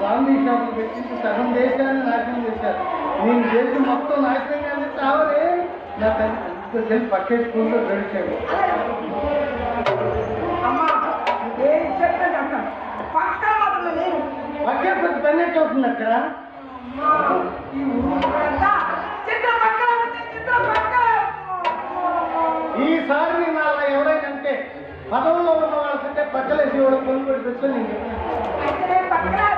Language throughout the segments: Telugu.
గాంధీ షాపులు పెట్టించి సగం దేశాన్ని నాశనం చేశారు. నేను దేశం మొత్తం నాశనం కానీ చావలే. నాకు అది తెలిసి పక్కేసుకుంటూ గడిచాడు పక్కే ప్రతి పని అవుతుంది అక్కడ. ఈసారి నేను అలా ఎవరైనా అంటే పదవుల్లో ఉన్న వాళ్ళకంటే పక్కలేసి వాడు కొనుగోలు పెట్టుకొని నేను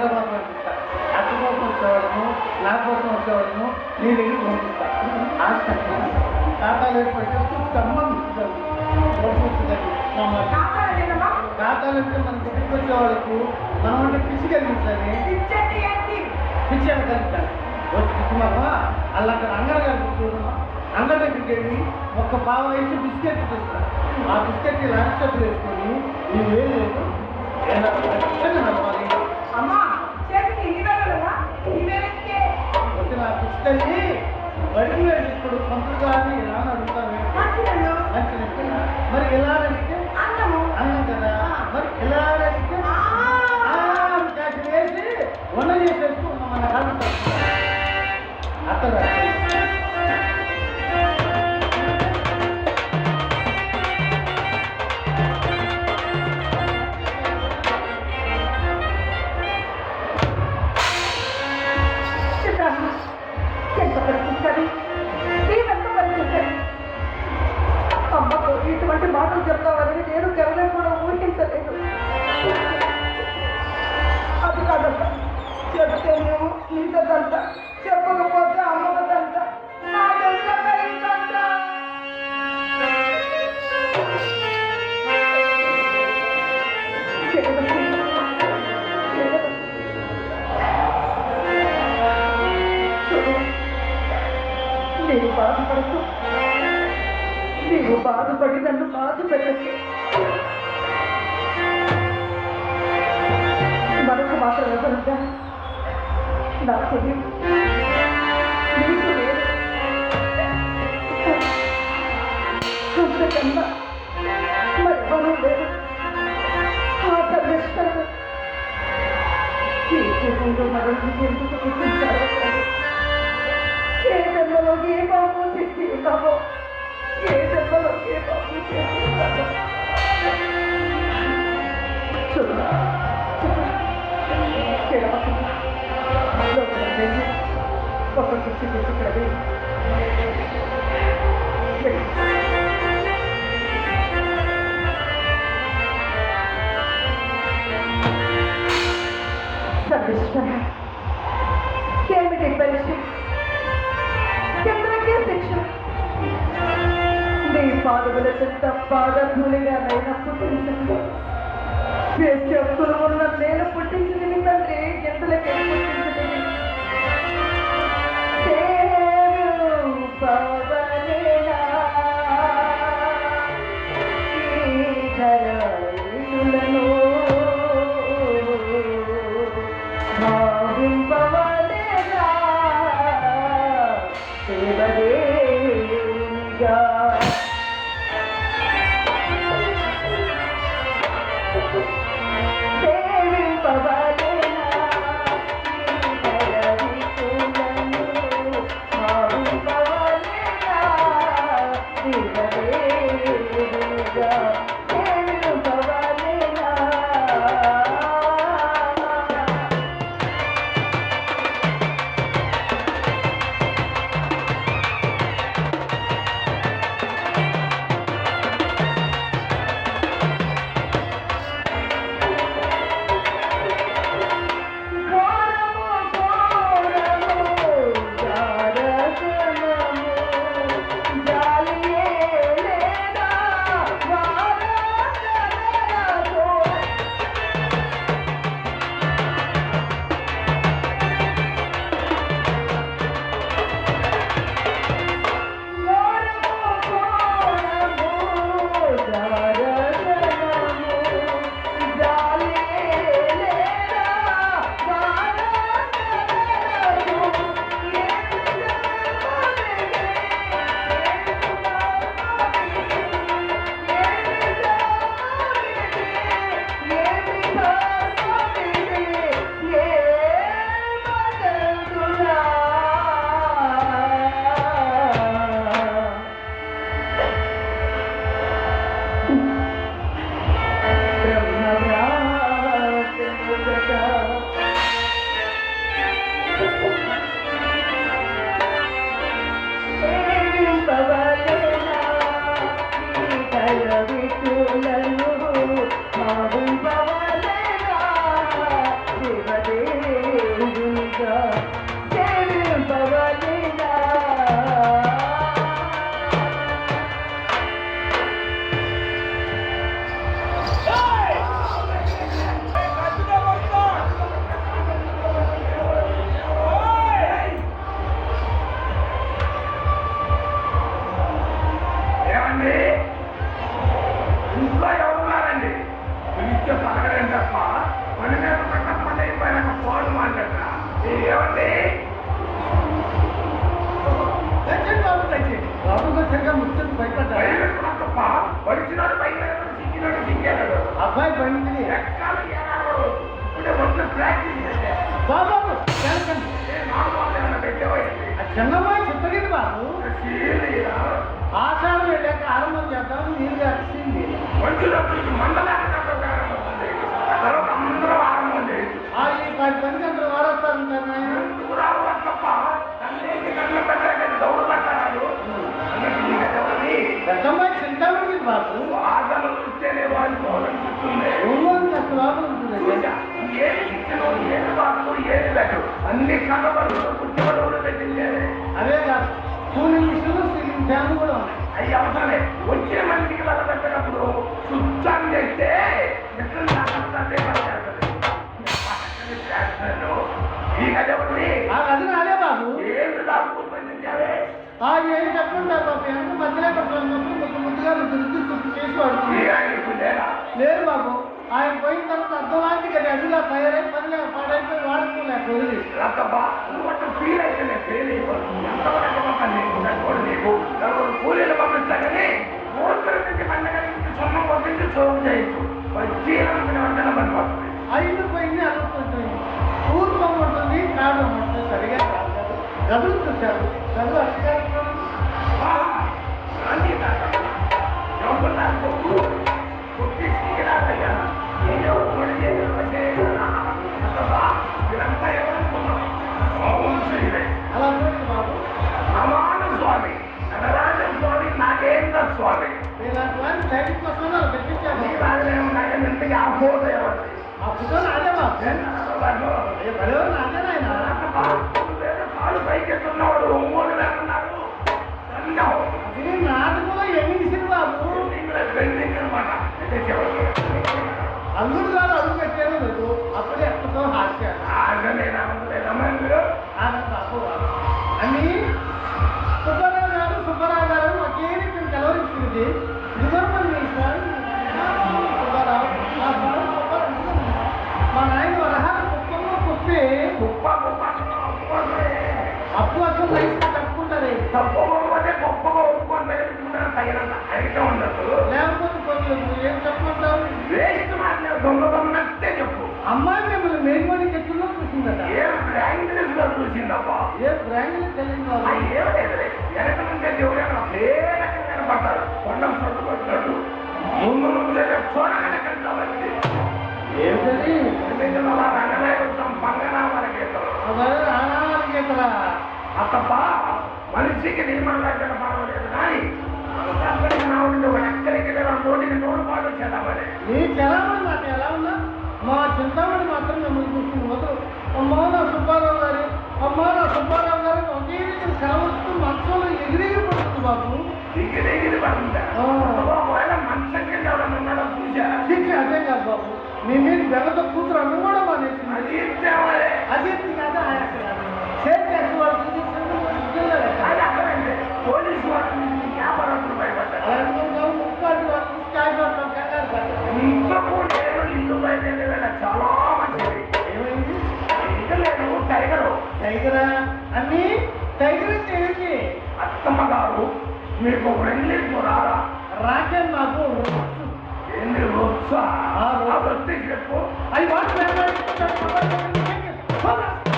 అక్కని హైదరాబాద్ పంపిస్తా అక్క కోసం వచ్చేవాళ్ళము నా కోసం వచ్చేవాళ్ళము నీ దగ్గర పంపిస్తా ఆశ ఖాతాలు ఏర్పడితే ఖమ్మం ఖాతాలు అంటే మన ఇంటికి వచ్చే వాళ్ళకు మనం అంటే పిచ్చి కలిగించాలి పిచ్చి అని కలిగించాలి వచ్చి పిచ్చి మాకు అలా అక్కడ అంగడి కలుగుతున్నాం అంగడి దగ్గరికి వెళ్ళి ఒక్క పావు వేసి బిస్కెట్ తెస్తాను ఆ బిస్కెట్ ఇలా వేసుకొని ఈ ఏం నడవాలి మరి ఎలా మాత్రం ఎవరుందా నాకు నీవు నీకు లేదు అంతకన్నా మరెవరూ లేదు ఆ సర్వేశ్వరుడు ఈ జీవుడు మనల్ని ఎందుకు పుట్టించారో కానీ ఏ జన్మలో ఏ పాపం చేసి ఉన్నామో ఏ జన్మలో ఏ పాపం చేసి ఉన్నామో చూడు ఒక కుర్చీ తెచ్చి ఇక్కడ వేయి. ఏమిటి పరీక్ష చంద్రకే శిక్ష నీ పాదముల చెత్త నైనా చెప్పులు ఉన్న నేను పుట్టించింది సిగ్గాడు అబ్బాయి చేస్తే. బాబు చిన్నమ్మాయి చెప్పలేదు బాబు. ఆషాఢం వెళ్ళాక ఆరంభం చేద్దాం నీళ్ళు వచ్చింది మంచులప్పుడు మండలానికి బాబు వాదనలు ఇస్తేనే వాళ్ళు పోవాలనిపిస్తుంది ఊళ్ళోని అసలు బాబు ఉంటుందండి చూసా ఏది ఇచ్చినో ఏది బాగు ఏది పెట్టు అన్ని కళ్ళబడులు పుట్టిబడులు పెట్టిందే అవే కాదు. సీలింగ్ ఫ్యాన్లు కూడా ఉన్నాయి అవి అవసరమే వచ్చిన మనిషికి వల్ల పెట్టినప్పుడు శుద్ధం చేస్తే మిత్రులు నాకంటే దాచుకుంటుంచావే ఆ చెప్పుకుంటారు బాబు మధ్యలో పడుతుంది ముద్దు ముద్దుగా రుద్దు లేదు బాబు ఆయన పోయిన తర్వాత అర్థమానికి కదా అడుగులా తయారై పని పాడైపోయి వాడుకోలేక వదిలి నీకు కూలీలు పండగ సొమ్మ పంపించి చోటు చేయొచ్చు ఐదు పోయింది అనుకుంటుంది పూర్వం ఉంటుంది కాదు ఉంటుంది సరిగా కాదు గదులు చూశారు గదులు ముందు నుంచే చూడగానే కలిసి ఏమిటది? అదే ఆనాలకి ఇక్కడ అత్తప్ప మనిషికి నియమాలు పర్వాలేదు కానీ ఆ. ఒకవేళ మంచం కింద ఎవరైనా ఉన్నాడో చూసా? శిక్ష అదే కాదు బాబు. మీ మీద బెల్లతో కూతురు అన్నం కూడా మానేసింది. అది ఇచ్చామలే అదే కాదు చిన్న పిల్లలు ఎక్కడ? అది అక్కడంటే పోలీసు వాళ్ళు వ్యాపారస్తులు భయపడ్డారు. అలాంటి వాళ్ళు వాళ్ళు ముక్కాడు వాళ్ళు కంగారు పడ్డారు. ఇంకొక నేను ఇల్లు బయలుదేరే వేళ చాలా మంచిది. ఏమైంది? ఇంటి లేదు టైగరు. టైగరా? అన్ని టైగర్ అంటే ఏంటి? మీకు వెళ్ళి రారా రాకేన్ నాకు ఏంది రొచ్చ ఆ, రొచ్చ. ఆ చెప్పు to have